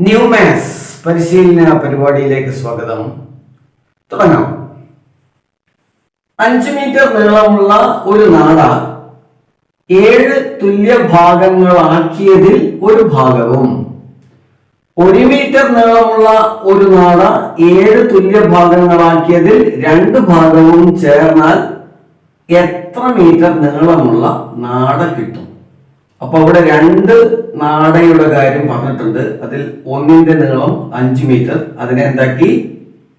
New പരിശീലന പരിപാടിയിലേക്ക് സ്വാഗതം. തുടങ്ങാം. അഞ്ച് മീറ്റർ നീളമുള്ള ഒരു നാട ഏഴ് തുല്യ ഭാഗങ്ങളാക്കിയതിൽ ഒരു ഭാഗവും. ഒരു മീറ്റർ നീളമുള്ള ഒരു നാട ഏഴ് തുല്യ ഭാഗങ്ങളാക്കിയതിൽ രണ്ട് ഭാഗവും ചേർന്നാൽ എത്ര മീറ്റർ നീളമുള്ള നാട കിട്ടും? അപ്പൊ അവിടെ രണ്ട് നാടയുടെ കാര്യം പറഞ്ഞിട്ടുണ്ട്. അതിൽ ഒന്നിന്റെ നീളം അഞ്ച് മീറ്റർ. അതിനെ എന്താക്കി?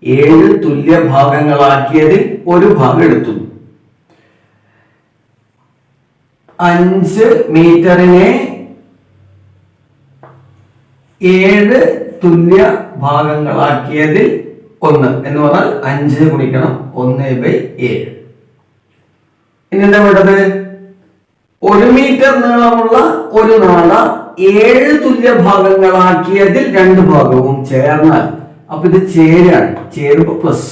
ഏഴ് തുല്യ ഭാഗങ്ങളാക്കിയതിൽ ഒരു ഭാഗം എടുത്തു. അഞ്ച് മീറ്ററിനെ ഏഴ് തുല്യ ഭാഗങ്ങളാക്കിയതിൽ ഒന്ന് എന്ന് പറഞ്ഞാൽ അഞ്ച് ഗുണിക്കണം ഒന്ന് ബൈ ഏഴ്. ഇനി എന്താ വേണ്ടത്? ഒരു മീറ്റർ നീളമുള്ള ഒരു നാട ഏഴ് തുല്യ ഭാഗങ്ങളാക്കിയതിൽ രണ്ട് ഭാഗവും ചേർന്നാൽ അപ്പൊ ഇത് ചേരാണ്. ചേരുമ്പോ പ്ലസ്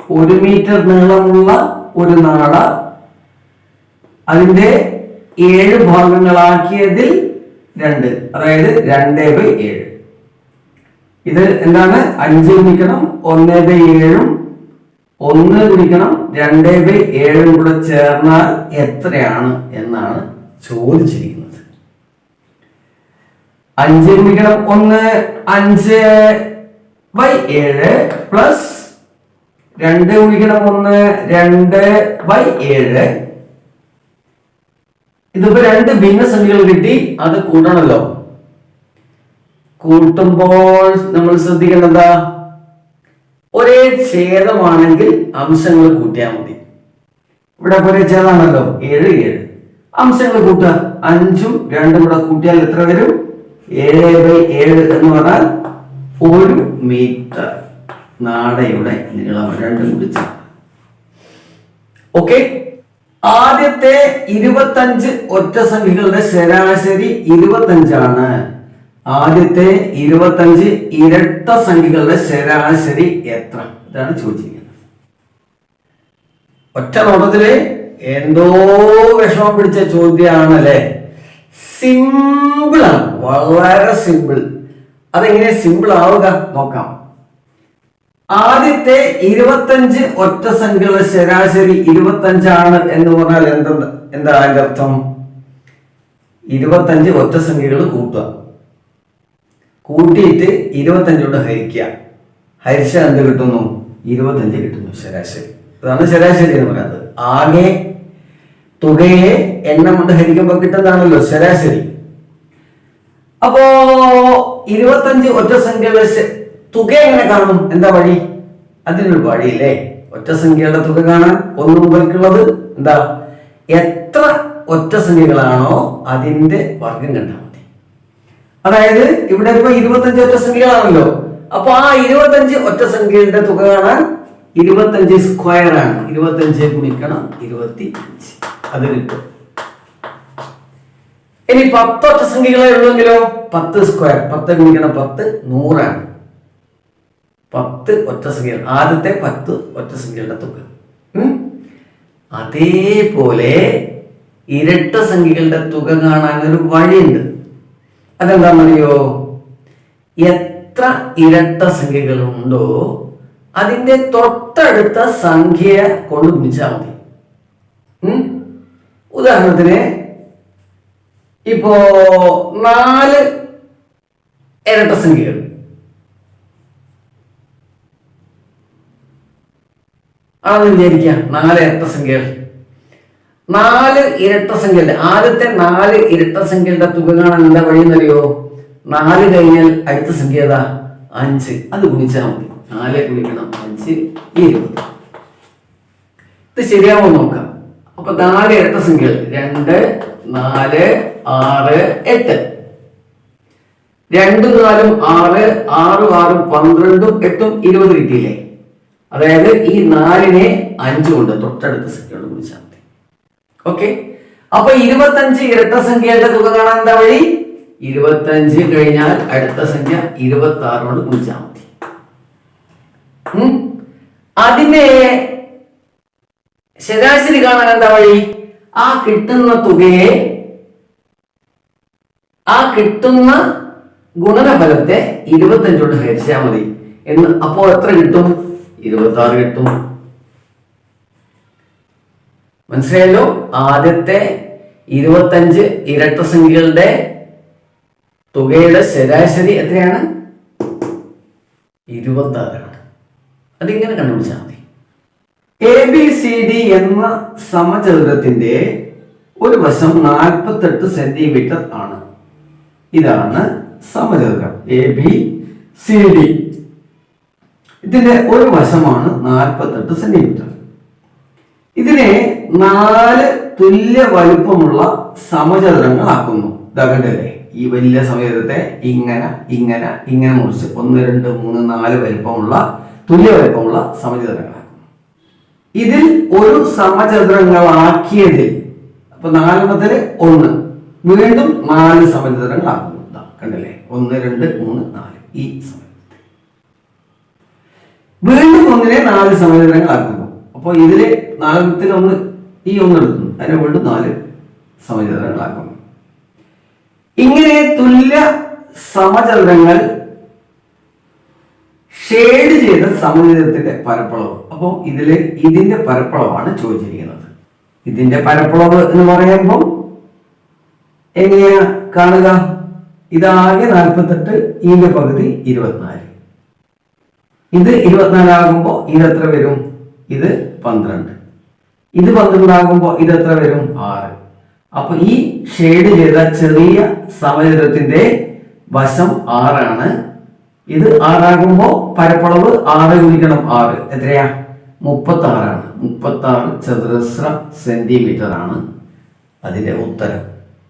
ഒരു മീറ്റർ നീളമുള്ള ഒരു നാട അതിന്റെ ഏഴ് ഭാഗങ്ങളാക്കിയതിൽ രണ്ട് അതായത് രണ്ട് ബൈ ഏഴ്. ഇത് എന്താണ്? അഞ്ചിൽ നിൽക്കണം ഒന്ന് ബൈ ഏഴും ഒന്ന് ഗുണിക്കണം രണ്ട് ബൈ ഏഴും കൂടെ ചേർന്നാൽ എത്രയാണ് എന്നാണ് ചോദിച്ചിരിക്കുന്നത്. അഞ്ച് ഗുണിക്കണം ഒന്ന് അഞ്ച് ബൈ ഏഴ് പ്ലസ് രണ്ട് ഗുണിക്കണം ഒന്ന് രണ്ട് ബൈ ഏഴ്. ഇതിപ്പോ രണ്ട് ഭിന്നസംഖ്യകൾ കിട്ടി അത് കൂട്ടണമല്ലോ കൂട്ടുമ്പോൾ നമ്മൾ ശ്രദ്ധിക്കേണ്ടത് ഒരേ ഛേദമാണെങ്കിൽ അംശങ്ങൾ കൂട്ടിയാൽ മതി. ഇവിടെ ഒരേ ഛേദമാണല്ലോ. ഏഴ് ഏഴ്. അംശങ്ങൾ കൂട്ടുക. അഞ്ചും രണ്ടും കൂടെ കൂട്ടിയാൽ എത്ര വരും? ഏഴ് ബൈ ഏഴ് എന്ന് പറഞ്ഞാൽ ഒരു മീറ്റർ. നാടയുടെ നീളം രണ്ടും കൂടി ഓക്കെ? ആദ്യത്തെ ഇരുപത്തഞ്ച് ഒറ്റ സംഖ്യകളുടെ ശരാശരി ഇരുപത്തഞ്ചാണ്. ആദ്യത്തെ ഇരുപത്തഞ്ച് ഇരട്ട സംഖ്യകളുടെ ശരാശരി എത്ര? ഇതാണ് ചോദിച്ചിരിക്കുന്നത്. ഒറ്റ നോട്ടത്തിൽ എന്തോ വിഷമം പിടിച്ച ചോദ്യമാണല്ലേ സിമ്പിൾ ആണ്. വളരെ സിമ്പിൾ അതെങ്ങനെ സിമ്പിൾ ആവുക? നോക്കാം. ആദ്യത്തെ ഇരുപത്തഞ്ച് ഒറ്റ സംഖ്യകളുടെ ശരാശരി ഇരുപത്തഞ്ചാണ് എന്ന് പറഞ്ഞാൽ എന്താ എന്താ അതിന്റെ അർത്ഥം? ഇരുപത്തഞ്ച് ഒറ്റ സംഖ്യകൾ കൂട്ടുക. കൂട്ടിയിട്ട് ഇരുപത്തഞ്ചോട് ഹരിക്കുക. ഹരിച്ചാൽ എന്ത് കിട്ടുന്നു? ഇരുപത്തഞ്ച് കിട്ടുന്നു ശരാശരി. അതാണ് ശരാശരി എന്ന് പറയുന്നത്. ആകെ തുകയെ എണ്ണം കൊണ്ട് ഹരിക്കുമ്പോൾ കിട്ടുന്നതാണല്ലോ ശരാശരി. അപ്പോ ഇരുപത്തഞ്ച് ഒറ്റ സംഖ്യയുടെ തുക എങ്ങനെ കാണും? എന്താ വഴി? അതിനൊരു വഴിയില്ലേ. ഒറ്റ സംഖ്യയുടെ തുക കാണാൻ ഒന്നും മുതൽക്കുള്ളത് എന്താ? എത്ര ഒറ്റ സംഖ്യകളാണോ അതിന്റെ വർഗം കണ്ടാൽ അതായത് ഇവിടെ ഇപ്പൊ ഇരുപത്തഞ്ച് ഒറ്റ സംഖ്യകളാണല്ലോ. അപ്പൊ ആ ഇരുപത്തഞ്ച് ഒറ്റ സംഖ്യയുടെ തുക കാണാൻ ഇരുപത്തഞ്ച് സ്ക്വയർ ആണ്. ഇരുപത്തഞ്ച് ഗുണിക്കണം ഇരുപത്തി അഞ്ച് അത് കിട്ടും. ഇനി പത്ത് ഒറ്റ സംഖ്യകളെ ഉള്ളെങ്കിലോ? പത്ത് സ്ക്വയർ പത്ത് ഗുണിക്കണം പത്ത് നൂറാണ്. പത്ത് ഒറ്റ സംഖ്യ ആദ്യത്തെ പത്ത് ഒറ്റ സംഖ്യകളുടെ തുക. അതേപോലെ ഇരട്ട സംഖ്യകളുടെ തുക കാണാൻ ഒരു വഴിയുണ്ട്. അതെന്താണെന്നറിയോ? എത്ര ഇരട്ട സംഖ്യകളുണ്ടോ അതിന്റെ തൊട്ടടുത്ത സംഖ്യ കൊണ്ട് ഗുണിച്ചാൽ മതി. ഉദാഹരണത്തിന് ഇപ്പോ നാല് ഇരട്ട സംഖ്യകൾ. ആണെന്ന് വിചാരിക്കുക നാല് ഇരട്ട സംഖ്യകൾ. നാല് ഇരട്ട സംഖ്യയുടെ ആദ്യത്തെ നാല് ഇരട്ട സംഖ്യയുടെ തുക കാണാൻ എന്താ വഴിയെന്നറിയോ നാല് കഴിഞ്ഞാൽ അടുത്ത സംഖ്യ ഏതാ? അഞ്ച്. അത് ഗുണിച്ചാൽ മതി. നാല് ഗുണിക്കണം അഞ്ച് ഇരുപത്. ഇത് ശരിയാവോ നോക്കാം. അപ്പൊ നാല് ഇരട്ട സംഖ്യകൾ. രണ്ട് നാല് ആറ് എട്ട്. രണ്ടും നാലും ആറ് ആറും ആറും പന്ത്രണ്ടും എട്ടും ഇരുപത് കിട്ടിയില്ലേ? അതായത് ഈ നാലിനെ അഞ്ച് കൊണ്ട് തൊട്ടടുത്ത മതി ഓക്കെ? അപ്പൊ ഇരുപത്തഞ്ച് ഇരട്ട സംഖ്യയുടെ തുക കാണാൻ എന്താ വഴി? ഇരുപത്തഞ്ച് കഴിഞ്ഞാൽ അടുത്ത സംഖ്യ ഇരുപത്തി ആറിനോട് ഗുണിച്ചാൽ മതി? അതിനെ ശരാശരി കാണാൻ എന്താ വഴി? ആ കിട്ടുന്ന തുകയെ ആ കിട്ടുന്ന ഗുണനഫലത്തെ ഇരുപത്തഞ്ച് കൊണ്ട് ഹരിച്ചാൽ മതി. എന്ന് അപ്പോൾ എത്ര കിട്ടും? ഇരുപത്തി ആറ് കിട്ടും. മനസ്സിലായല്ലോ? ആദ്യത്തെ ഇരുപത്തഞ്ച് ഇരട്ട സംഖ്യകളുടെ തുകയുടെ ശരാശരി എത്രയാണ്? ഇരുപത്തി ആറാണ് അതിങ്ങനെ കണ്ടുപിടിച്ചാൽ മതി. എ ബി സി ഡി എന്ന സമചതുരത്തിന്റെ ഒരു വശം നാൽപ്പത്തെട്ട് സെന്റിമീറ്റർ ആണ്. ഇതാണ് സമചതുരം. എ ബി സി ഡി ഇതിന്റെ ഒരു വശമാണ് നാൽപ്പത്തെട്ട് സെന്റിമീറ്റർ. ഇതിനെ നാല് തുല്യ വലുപ്പമുള്ള സമചതുരങ്ങളാക്കുന്നു. ഇതാകണ്ടല്ലേ ഈ വലിയ സമചതുരത്തെ ഇങ്ങനെ ഇങ്ങനെ ഇങ്ങനെ മുറിച്ച് ഒന്ന് രണ്ട് മൂന്ന് നാല് വലുപ്പമുള്ള തുല്യ വലുപ്പമുള്ള സമചതുരങ്ങളാക്കുന്നു. ഇതിൽ ഒരു സമചതുരങ്ങളാക്കിയതിൽ അപ്പൊ നാലെണ്ണത്തിൽ ഒന്ന്. വീണ്ടും നാല് സമചതുരങ്ങളാക്കുന്നു. കണ്ടല്ലേ? ഒന്ന് രണ്ട് മൂന്ന് നാല് ഈ സമചതുരത്തെ. വീണ്ടും ഒന്നിനെ നാല് സമചതുരങ്ങളാക്കുന്നു. അപ്പോൾ ഇതിൽ നാലത്തിൽ ഒന്ന് ഈ ഒന്ന് എടുക്കുന്നു. അതിനെ വീണ്ടും നാല് സമചതുരങ്ങളാക്കുന്നു ഇങ്ങനെ തുല്യ സമചതുരങ്ങൾ ഷെയ്ഡ് ചെയ്ത സമചതുരത്തിന്റെ പരപ്പളവ്. അപ്പോൾ ഇതിലെ ഇതിന്റെ പരപ്പളവാണ് ചോദിച്ചിരിക്കുന്നത്. ഇതിന്റെ പരപ്പളവ് എന്ന് പറയുമ്പോൾ എങ്ങനെയാ കാണുക? ഇതാകെ നാൽപ്പത്തെട്ട് ഇതിന്റെ പകുതി ഇരുപത്തിനാല്. ഇത് ഇരുപത്തിനാലാകുമ്പോൾ ഇത് എത്ര വരും? ഇത് പന്ത്രണ്ട്. ഇത് പന്ത്രണ്ടാകുമ്പോൾ ഇത് എത്ര വരും? ആറ്. അപ്പൊ ഈ ഷെയ്ഡ് ചെയ്ത ചെറിയ സമചതുരത്തിന്റെ വശം ആറാണ്. ഇത് ആറാകുമ്പോൾ പരപ്പളവ് ആറ് ഗുണിക്കണം ആറ്. എത്രയാ? മുപ്പത്തി ആറാണ് മുപ്പത്തി ആറ് ചതുരശ്ര സെന്റിമീറ്റർ ആണ് അതിന്റെ ഉത്തരം.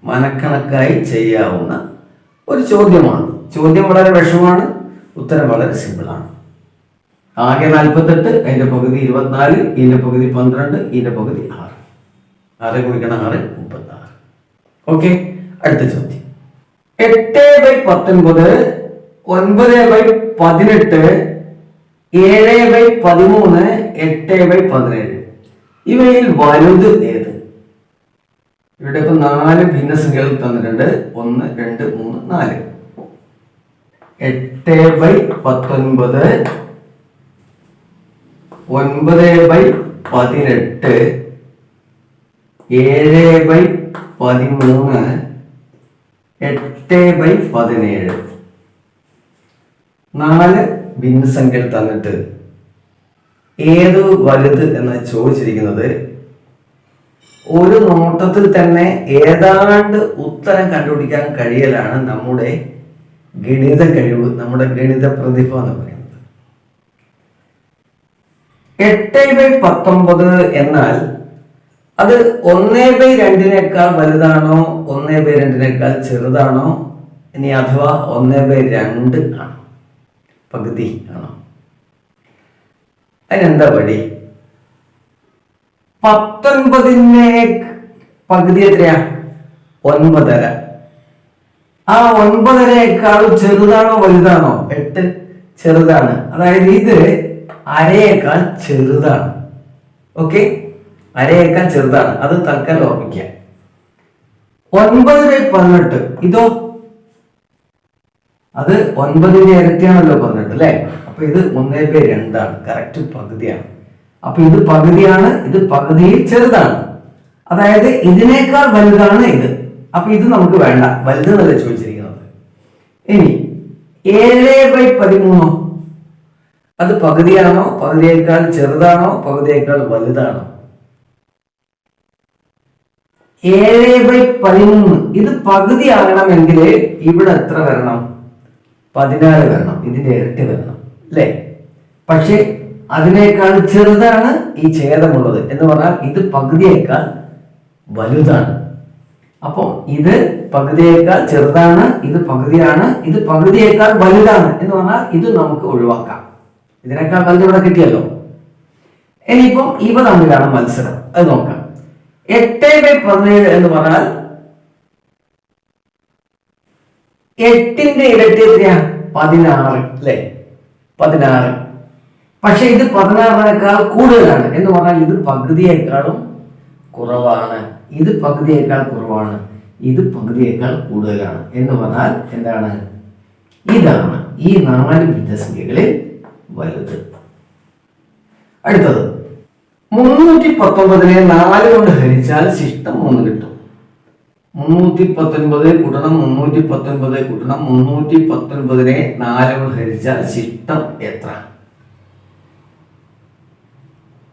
മനക്കണക്കായി ചെയ്യാവുന്ന ഒരു ചോദ്യമാണ്. ചോദ്യം വളരെ വിഷമാണ് ഉത്തരം വളരെ സിമ്പിളാണ് ആകെ നാൽപ്പത്തെട്ട് അതിന്റെ പകുതി ഇരുപത്തിനാല് ഇതിന്റെ പകുതി പന്ത്രണ്ട് ഇതിന്റെ പകുതി ആറ്. ആറ് കുടിക്കണം ആറ് മുപ്പത്തി ആറ് ഓക്കെ അടുത്ത ചോദ്യം. എട്ട് ബൈ പത്തൊൻപത് ഒൻപത് ബൈ പതിനെട്ട് ഏഴ് ബൈ പതിമൂന്ന് എട്ട് ബൈ പതിനേഴ്. ഇവയിൽ വലുത് ഏത്? ഇവിടെ ഇപ്പൊ നാല് ഭിന്നസംഖ്യകൾ തന്നിട്ടുണ്ട്. ഒന്ന് രണ്ട് മൂന്ന് നാല്. എട്ട് ബൈ പത്തൊൻപത് ഒൻപത് ബൈ പതിനെട്ട് ഏഴ് ബൈ പതിമൂന്ന് എട്ട് ബൈ പതിനേഴ്. നാല് ഭിന്നസംഖ്യകൾ തന്നിട്ട് ഏത് വലുത് എന്ന് ചോദിച്ചിരിക്കുന്നത് ഒരു നോട്ടത്തിൽ തന്നെ ഏതാണ്ട് ഉത്തരം കണ്ടുപിടിക്കാൻ കഴിയലാണ് നമ്മുടെ ഗണിത കഴിവ് നമ്മുടെ ഗണിത പ്രതിഭ എന്ന് പറയുന്നത്. എട്ട് ബൈ പത്തൊമ്പത് എന്നാൽ അത് ഒന്നേ ബൈ രണ്ടിനേക്കാൾ വലുതാണോ? ഒന്നേ ബൈ രണ്ടിനേക്കാൾ ചെറുതാണോ? ഇനി അഥവാ ഒന്നേ ബൈ രണ്ട് ആണോ? പകുതി ആണോ? അതിനെന്താ വഴി? പത്തൊൻപതിനെ പകുതി എത്രയാ? ഒൻപതര. ആ ഒൻപതരയേക്കാൾ ചെറുതാണോ വലുതാണോ? എട്ട് ചെറുതാണ്. അതായത് ഇത് അരയേക്കാൾ ചെറുതാണ്. ഓക്കെ അരയേക്കാൾ ചെറുതാണ്. അത് തൽക്കാലം ഓർമ്മിക്കുക ഒൻപത് ബൈ പതിനെട്ട് ഇതോ അത് ഒൻപതിന്റെ ഇരട്ടിയാണല്ലോ പതിനെട്ട് അല്ലെ? അപ്പൊ ഇത് ഒന്നേ ബൈ രണ്ടാണ്. കറക്റ്റ് പകുതിയാണ്. അപ്പൊ ഇത് പകുതിയാണ് ഇത് പകുതിയിൽ ചെറുതാണ്. അതായത് ഇതിനേക്കാൾ വലുതാണ് ഇത്. അപ്പൊ ഇത് നമുക്ക് വേണ്ട. വലുത് എന്നല്ല ചോദിച്ചിരിക്കുന്നത്. ഇനി ഏഴ് ബൈ പതിമൂന്നോ? അത് പകുതിയാണോ? പകുതിയേക്കാൾ ചെറുതാണോ? പകുതിയേക്കാൾ വലുതാണോ? ഏഴ് ബൈ പതിമൂന്ന്. ഇത് പകുതി ആകണമെങ്കിൽ ഇവിടെ എത്ര വരണം? പതിനാറ് വരണം. ഇതിന്റെ ഇരട്ടി വരണം. അല്ലേ? പക്ഷെ അതിനേക്കാൾ ചെറുതാണ് ഈ ഛേദമുള്ളത്. എന്ന് പറഞ്ഞാൽ ഇത് പകുതിയേക്കാൾ വലുതാണ്. അപ്പോൾ ഇത് പകുതിയേക്കാൾ ചെറുതാണ് ഇത് പകുതിയാണ് ഇത് പകുതിയേക്കാൾ വലുതാണ് എന്ന് പറഞ്ഞാൽ ഇത് നമുക്ക് ഒഴിവാക്കാം. ഇതിനേക്കാൾ വലുത് ഇവിടെ കിട്ടിയല്ലോ. ഇനിയിപ്പം ഇവ തമ്മിലാണ് മത്സരം. അത് നോക്കാം. എട്ട് ബൈ പതിനേഴ് എന്ന് പറഞ്ഞാൽ എട്ടിന്റെ ഇരട്ടി എത്രയാ? പതിനാറ് അല്ലേ? പതിനാറ്. പക്ഷെ ഇത് പതിനാറിനേക്കാൾ കൂടുതലാണ്. എന്ന് പറഞ്ഞാൽ ഇത് പകുതിയേക്കാളും കുറവാണ്. ഇത് പകുതിയേക്കാൾ കുറവാണ്. ഇത് പകുതിയേക്കാൾ കൂടുതലാണ്. എന്ന് പറഞ്ഞാൽ എന്താണ്? ഇതാണ് ഈ നാല് ഭിന്നസംഖ്യകളിൽ വലുത്. അടുത്തത് മുന്നൂറ്റി പത്തൊമ്പതിനെ നാല് കൊണ്ട് ഹരിച്ചാൽ ശിഷ്ടം മൂന്ന് കിട്ടും. മുന്നൂറ്റി പത്തൊൻപത് കൂട്ടണം മുന്നൂറ്റി പത്തൊൻപത് കൂട്ടണം മുന്നൂറ്റി പത്തൊൻപതിനെ നാല് കൊണ്ട് ഹരിച്ചാൽ ശിഷ്ടം എത്ര?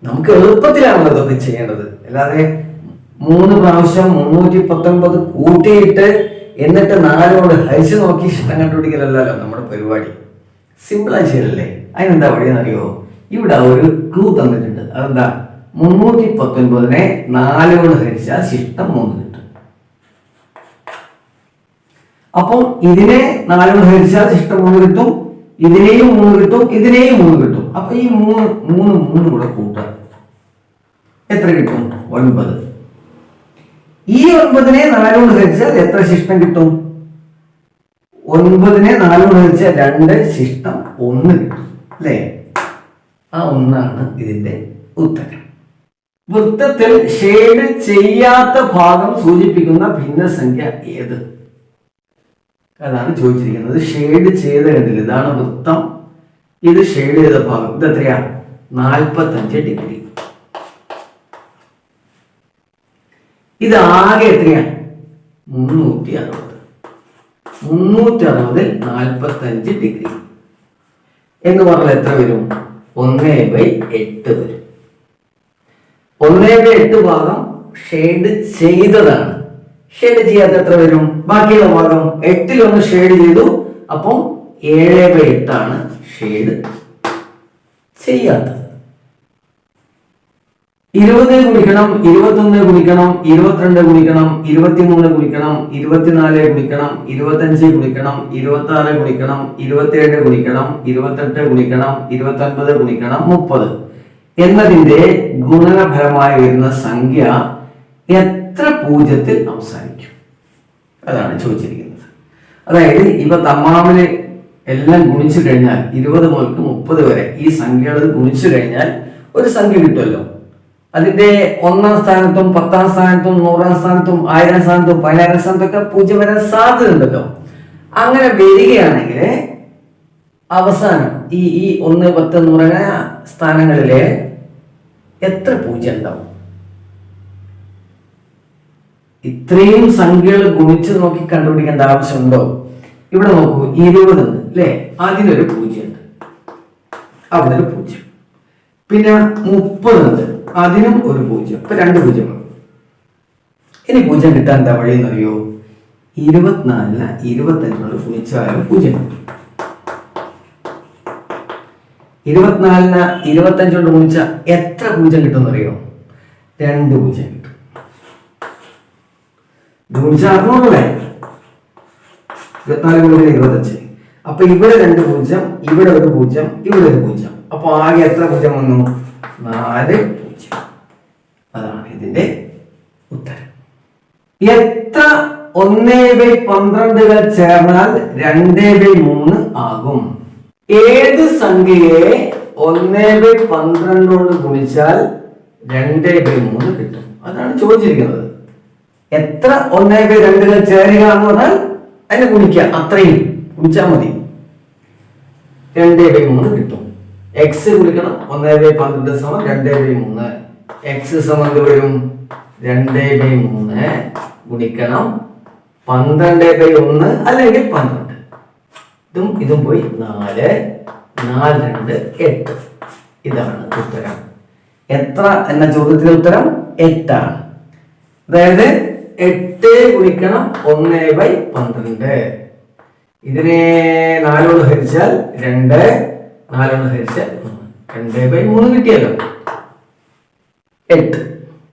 നമുക്ക് എളുപ്പത്തിലാണല്ലോ ഇതൊക്കെ ചെയ്യേണ്ടത്. അല്ലാതെ മൂന്ന് പ്രാവശ്യം മുന്നൂറ്റി പത്തൊൻപത് കൂട്ടിയിട്ട് എന്നിട്ട് നാലോട് ഹരിച്ചു നോക്കി ഇഷ്ടം കണ്ടുപിടിക്കലല്ലോ നമ്മുടെ പരിപാടി. സിമ്പിളായി ശരിയല്ലേ അതിനെന്താ വഴിയെന്നറിയോ? ഇവിടെ ഒരു ക്ലൂ തന്നിട്ടുണ്ട്. അതെന്താ? മുന്നൂറ്റി പത്തൊൻപതിനെ നാലോട് ഹരിച്ചാൽ ശിഷ്ടം മൂന്ന് കിട്ടും. അപ്പം ഇതിനെ നാലോട് ഹരിച്ചാൽ ശിഷ്ടം മൂന്ന് കിട്ടും ഇതിനെയും മൂന്ന് കിട്ടും ഇതിനെയും മൂന്ന് കിട്ടും. അപ്പൊ ഈ മൂന്ന് മൂന്ന് മൂന്ന് കൂടെ കൂട്ടുക. എത്ര കിട്ടും? ഒൻപത്. ഈ ഒൻപതിനെ നാലോട് ഹരിച്ചാൽ എത്ര ശിഷ്ടം കിട്ടും? ഒൻപതിനെ നാല് ഹരിച്ചാൽ രണ്ട് ശിഷ്ടം ഒന്ന് കിട്ടും. അല്ലേ? ആ ഒന്നാണ് ഇതിന്റെ ഉത്തരം. വൃത്തത്തിൽ ഷെയ്ഡ് ചെയ്യാത്ത ഭാഗം സൂചിപ്പിക്കുന്ന ഭിന്നസംഖ്യ ഏത്? അതാണ് ചോദിച്ചിരിക്കുന്നത്. ഷെയ്ഡ് ചെയ്ത കണ്ടില്ല? ഇതാണ് വൃത്തം. ഇത് ഷെയ്ഡ് ചെയ്ത ഭാഗം. ഇത് എത്രയാ? നാൽപ്പത്തഞ്ച് ഡിഗ്രി. ഇത് ആകെ എത്രയാണ് മുന്നൂറ്റി അറുപത്. മുന്നൂറ്റി അറുപത് നാൽപ്പത്തഞ്ച് ഡിഗ്രി. എന്ന് പറഞ്ഞാൽ എത്ര വരും? ഒന്നേ ബൈ എട്ട് വരും. ഒന്നേ ബൈ എട്ട് ഭാഗം ഷെയ്ഡ് ചെയ്തതാണ്. ഷെയ്ഡ് ചെയ്യാത്ത എത്ര വരും? ബാക്കിയുള്ള ഭാഗം എട്ടിലൊന്ന് ഷെയ്ഡ് ചെയ്തു. അപ്പം ഏഴ് ബൈ എട്ടാണ് ഷെയ്ഡ് ചെയ്യാത്തത്. ഇരുപത് ഗുണിക്കണം ഇരുപത്തൊന്ന് ഗുണിക്കണം ഇരുപത്തിരണ്ട് ഗുണിക്കണം ഇരുപത്തിമൂന്ന് ഗുണിക്കണം ഇരുപത്തിനാല് ഗുണിക്കണം ഇരുപത്തഞ്ച് ഗുണിക്കണം ഇരുപത്തി ആറ് ഗുണിക്കണം ഇരുപത്തിയേഴ് ഗുണിക്കണം ഇരുപത്തെട്ട് ഗുണിക്കണം ഇരുപത്തൊൻപത് ഗുണിക്കണം മുപ്പത്. എന്നതിന്റെ ഗുണനഫലമായി വരുന്ന സംഖ്യ എത്ര പൂജ്യത്തിൽ അവസാനിക്കും? അതാണ് ചോദിച്ചിരിക്കുന്നത്. അതായത് ഇവ തമ്മാമിൽ എല്ലാം ഗുണിച്ചു കഴിഞ്ഞാൽ ഇരുപത് മുതൽക്ക് മുപ്പത് വരെ ഈ സംഖ്യകൾ ഗുണിച്ചു കഴിഞ്ഞാൽ ഒരു സംഖ്യ കിട്ടുമല്ലോ. അതിന്റെ ഒന്നാം സ്ഥാനത്തും പത്താം സ്ഥാനത്തും നൂറാം സ്ഥാനത്തും ആയിരം സ്ഥാനത്തും പതിനായിരം സ്ഥാനത്തൊക്കെ പൂജ്യം വരാൻ സാധ്യതയുണ്ടല്ലോ. അങ്ങനെ വരികയാണെങ്കിൽ അവസാനം ഈ ഈ ഒന്ന് പത്ത് പറയുന്ന സ്ഥാനങ്ങളിലെ എത്ര പൂജ്യം ഉണ്ടാവും? ഇത്രയും സംഖ്യകൾ ഗുണിച്ച് നോക്കി കണ്ടുപിടിക്കേണ്ട ആവശ്യമുണ്ടോ? ഇവിടെ നോക്കൂ ഇരുപത് ഉണ്ട് അല്ലേ? അതിനൊരു പൂജ്യം ഉണ്ട്. അവിടെ ഒരു പൂജ്യം. പിന്നെ മുപ്പത് ഉണ്ട്. അതിനും ഒരു പൂജ്യം. ഇപ്പൊ രണ്ട് പൂജ്യം. ഇനി പൂജ്യം കിട്ടാൻ എന്താ വഴി എന്നറിയോ? ഇരുപത്തിനാലിന് ഇരുപത്തഞ്ചിനോട് ഗുണിച്ചാലും പൂജ്യം. ഇരുപത്തിനാലിന് ഇരുപത്തഞ്ചോട് ഗുണിച്ച എത്ര പൂജ്യം കിട്ടും അറിയോ രണ്ട് പൂജ്യം കിട്ടും. ഗുണിച്ച അറുന്നൂറല്ലേ? ഇരുപത്തിനാല് ഗുണിച്ച ഇരുപത്തഞ്ച് അപ്പൊ ഇവിടെ രണ്ട് പൂജ്യം ഇവിടെ ഒരു പൂജ്യം ഇവിടെ ഒരു പൂജ്യം. അപ്പൊ ആകെ എത്ര പൂജ്യം വന്നു? നാല് അതാണ് ഇതിന്റെ ഉത്തരം. എത്ര ഒന്നേ ബൈ പന്ത്രണ്ടുകൾ ചേർന്നാൽ രണ്ടേ ബൈ മൂന്ന് ആകും. ഏത് സംഖ്യയെ ഒന്നേ ബൈ പന്ത്രണ്ട് കൊണ്ട് ഗുണിച്ചാൽ രണ്ടേ ബൈ മൂന്ന് കിട്ടും? അതാണ് ചോദിച്ചിരിക്കുന്നത്. എത്ര ഒന്നേ ബൈ രണ്ടുകൾ ചേരുക എന്ന് പറഞ്ഞാൽ അതിനെ ഗുണിക്കുക. അത്രയും ഗുണിച്ചാൽ മതി. രണ്ടേ ബൈ മൂന്ന് കിട്ടും. എക്സ് ഗുണിക്കണം. ഒന്നേ ബൈ പന്ത്രണ്ട് സമം രണ്ടേ ബൈ മൂന്ന്. എക്സ് സമന്ത് വരും രണ്ട് ബൈ മൂന്ന് ഗുണിക്കണം പന്ത്രണ്ട് ബൈ ഒന്ന് അല്ലെങ്കിൽ പന്ത്രണ്ട്. ഇതും ഇതും പോയി നാല് നാല് രണ്ട് എട്ട്. ഇതാണ് ഉത്തരം. എത്ര എന്ന ചോദ്യത്തിന് ഉത്തരം എട്ടാണ്. അതായത് എട്ട് ഗുണിക്കണം ഒന്ന് ബൈ പന്ത്രണ്ട്. ഇതിനെ നാലോട് ഹരിച്ചാൽ രണ്ട് നാലോട് ഹരിച്ചാൽ രണ്ട് ബൈ മൂന്ന് കിട്ടിയല്ലോ. എട്ട്